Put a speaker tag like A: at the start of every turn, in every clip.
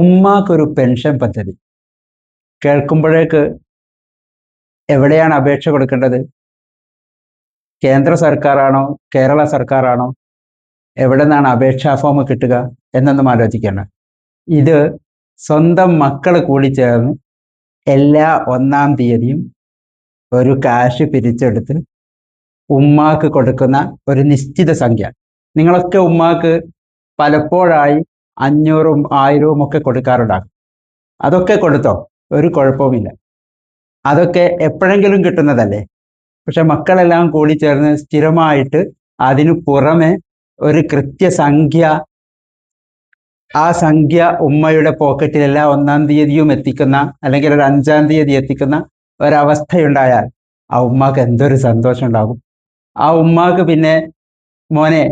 A: ഉമ്മാക്കൊരു pension പദ്ധതി. കേൾക്കുമ്പോഴേക്ക് എവിടെയാണ് അപേക്ഷ കൊടുക്കേണ്ടത്? കേന്ദ്ര സർക്കാരാണോ? കേരള സർക്കാരാണോ? എവിടെ നിന്നാണ് അപേക്ഷാ ഫോം കിട്ടുക എന്നൊന്നും ആലോചിക്കണം ഇത് സ്വന്തം മക്കൾ കൂടി ചേർന്ന് എല്ലാ ഒന്നാം തീയതിയും ഒരു കാശ് പിരിച്ചെടുത്ത് ഉമ്മാക്ക് കൊടുക്കുന്ന ഒരു നിശ്ചിത സംഖ്യ. നിങ്ങളൊക്കെ ഉമ്മാക്ക് പലപ്പോഴായി അഞ്ഞൂറും ആയിരവും ഒക്കെ കൊടുക്കാറുണ്ടാകും. അതൊക്കെ കൊടുത്തോ? ഒരു കുഴപ്പവുമില്ല. അതൊക്കെ എപ്പോഴെങ്കിലും കിട്ടുന്നതല്ലേ? പക്ഷെ മക്കളെല്ലാം കൂടി ചേർന്ന് സ്ഥിരമായിട്ട് അതിനു പുറമെ ഒരു കൃത്യസംഖ്യ ആ സംഖ്യ ഉമ്മയുടെ പോക്കറ്റിലെല്ലാം ഒന്നാം തീയതിയും എത്തിക്കുന്ന അല്ലെങ്കിൽ ഒരു അഞ്ചാം തീയതി എത്തിക്കുന്ന ഒരവസ്ഥയുണ്ടായാൽ ആ ഉമ്മാക്ക് എന്തൊരു സന്തോഷം ഉണ്ടാകും ആ ഉമ്മാക്ക് പിന്നെ മോനെ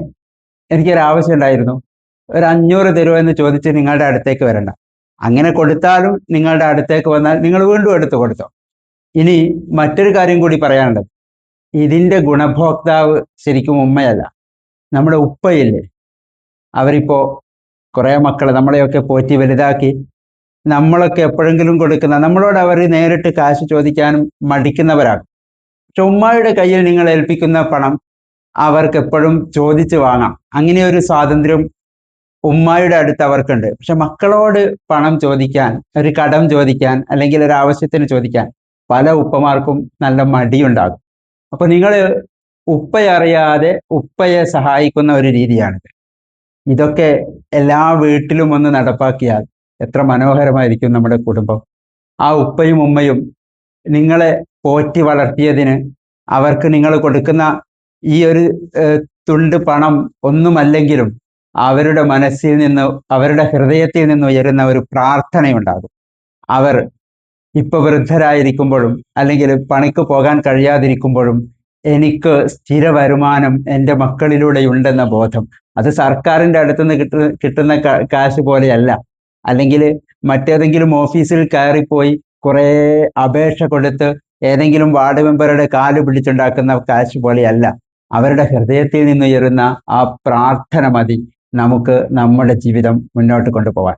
A: എനിക്കൊരു ആവശ്യം ഉണ്ടായിരുന്നു ഒരു അഞ്ഞൂറ് തരുമോ എന്ന് ചോദിച്ച് നിങ്ങളുടെ അടുത്തേക്ക് വരണ്ട. അങ്ങനെ കൊടുത്താലും നിങ്ങളുടെ അടുത്തേക്ക് വന്നാൽ നിങ്ങൾ വീണ്ടും എടുത്തു കൊടുത്തോ. ഇനി മറ്റൊരു കാര്യം കൂടി പറയാനുള്ളത് ഇതിന്റെ ഗുണഭോക്താവ് ശരിക്കും ഉമ്മയല്ല. നമ്മുടെ ഉപ്പയില്ലേ? അവരിപ്പോ കുറേ മക്കൾ നമ്മളെയൊക്കെ പോറ്റി വലുതാക്കി നമ്മളൊക്കെ എപ്പോഴെങ്കിലും കൊടുക്കുന്ന നമ്മളോട് അവർ നേരിട്ട് കാശ് ചോദിക്കാനും മടിക്കുന്നവരാണ്. പക്ഷെ ഉമ്മയുടെ കയ്യിൽ നിങ്ങൾ ഏൽപ്പിക്കുന്ന പണം അവർക്ക് എപ്പോഴും ചോദിച്ചു വാങ്ങാം. അങ്ങനെ ഒരു സ്വാതന്ത്ര്യം ഉമ്മായുടെ അടുത്ത് അവർക്കുണ്ട്. പക്ഷെ മക്കളോട് പണം ചോദിക്കാൻ ഒരു കടം ചോദിക്കാൻ അല്ലെങ്കിൽ ഒരു ആവശ്യത്തിന് ചോദിക്കാൻ പല ഉപ്പമാർക്കും നല്ല മടിയുണ്ടാകും. അപ്പൊ നിങ്ങൾ ഉപ്പയറിയാതെ ഉപ്പയെ സഹായിക്കുന്ന ഒരു രീതിയാണിത്. ഇതൊക്കെ എല്ലാ വീട്ടിലും ഒന്ന് നടപ്പാക്കിയാൽ എത്ര മനോഹരമായിരിക്കും നമ്മുടെ കുടുംബം. ആ ഉപ്പയും ഉമ്മയും നിങ്ങളെ പോറ്റി വളർത്തിയതിന് അവർക്ക് നിങ്ങൾ കൊടുക്കുന്ന ഈ ഒരു തുണ്ട് പണം ഒന്നുമല്ലെങ്കിലും അവരുടെ മനസ്സിൽ നിന്ന് അവരുടെ ഹൃദയത്തിൽ നിന്ന് ഉയരുന്ന ഒരു പ്രാർത്ഥനയുണ്ടാകും. അവർ ഇപ്പൊ വൃദ്ധരായിരിക്കുമ്പോഴും അല്ലെങ്കിൽ പണിക്ക് പോകാൻ കഴിയാതിരിക്കുമ്പോഴും എനിക്ക് സ്ഥിര വരുമാനം എന്റെ മക്കളിലൂടെ ഉണ്ടെന്ന ബോധം. അത് സർക്കാരിന്റെ അടുത്തുനിന്ന് കിട്ടുന്ന കിട്ടുന്ന കാശ് പോലെയല്ല. അല്ലെങ്കിൽ മറ്റേതെങ്കിലും ഓഫീസിൽ കയറിപ്പോയി കുറേ അപേക്ഷ കൊടുത്ത് ഏതെങ്കിലും വാർഡ് മെമ്പറുടെ കാൽ പിടിച്ചുണ്ടാക്കുന്ന കാശ് പോലെയല്ല. അവരുടെ ഹൃദയത്തിൽ നിന്നുയരുന്ന ആ പ്രാർത്ഥന മതി. നമുക്ക് നമ്മുടെ ജീവിതം മുന്നോട്ട് കൊണ്ടുപോകാൻ